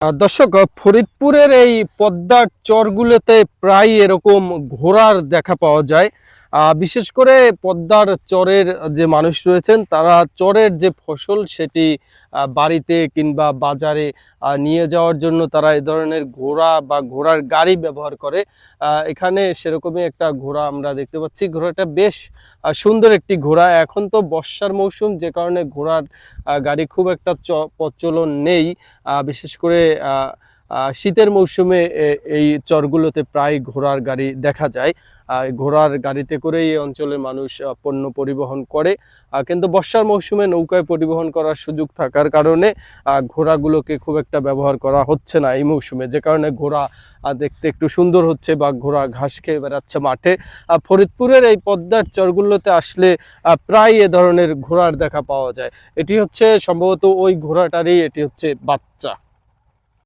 দর্শক ফরিদপুরের এই পদ্মার চরগুলোতে প্রায় এরকম ঘোড়ার দেখা পাওয়া যায়। বিশেষ করে পদ্মার চরের যে মানুষ রয়েছেন, তারা চরের যে ফসল সেটি বাড়িতে কিংবা বাজারে নিয়ে যাওয়ার জন্য তারা এই ধরনের ঘোড়া বা ঘোড়ার গাড়ি ব্যবহার করে। এখানে সেরকমই একটা ঘোড়া আমরা দেখতে পাচ্ছি। ঘোড়াটা বেশ সুন্দর একটি ঘোড়া। এখন তো বর্ষার মৌসুম, যে কারণে ঘোড়ার গাড়ি খুব একটা প্রচলন নেই। বিশেষ করে শীতের মৌসুমে এই চরগুলোতে প্রায় ঘোড়ার গাড়ি দেখা যায়। ঘোড়ার গাড়িতে করেই এই অঞ্চলের মানুষ পণ্য পরিবহন করে। কিন্তু বর্ষার মৌসুমে নৌকায় পরিবহন করার সুযোগ থাকার কারণে ঘোড়াগুলোকে খুব একটা ব্যবহার করা হচ্ছে না এই মৌসুমে। যে কারণে ঘোড়া দেখতে একটু সুন্দর হচ্ছে বা ঘোড়া ঘাস খেয়ে বেড়াচ্ছে মাঠে। ফরিদপুরের এই পদ্মার চরগুলোতে আসলে প্রায় এ ধরনের ঘোড়ার দেখা পাওয়া যায়। এটি হচ্ছে সম্ভবত ওই ঘোড়াটারই, এটি হচ্ছে বাচ্চা।